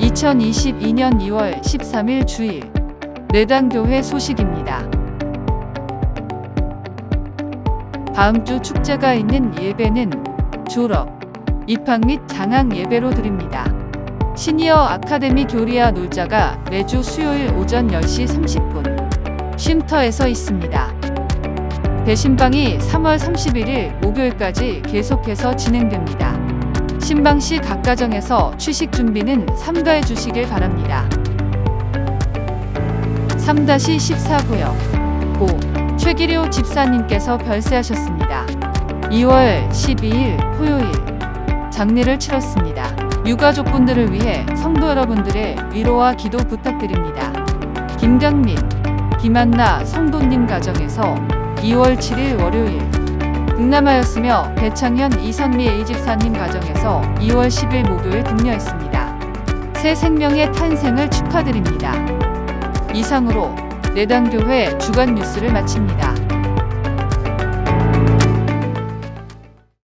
2022년 2월 13일 주일 내당교회 소식입니다. 다음 주 축제가 있는 예배는 졸업, 입학 및 장학 예배로 드립니다. 시니어 아카데미 교리와 놀자가 매주 수요일 오전 10시 30분 쉼터에서 있습니다. 배신방이 3월 31일 목요일까지 계속해서 진행됩니다. 신방 시 각 가정에서 취식 준비는 삼가해 주시길 바랍니다. 3-14구역 고 최기료 집사님께서 별세하셨습니다. 2월 12일 토요일 장례를 치렀습니다. 유가족분들을 위해 성도 여러분들의 위로와 기도 부탁드립니다. 김강민, 김한나 성도님 가정에서 2월 7일 월요일 등남하였으며 배창현 이선미 A집사님 가정에서 2월 10일 목요일 등려했습니다. 새 생명의 탄생을 축하드립니다. 이상으로 내당교회 주간 뉴스를 마칩니다.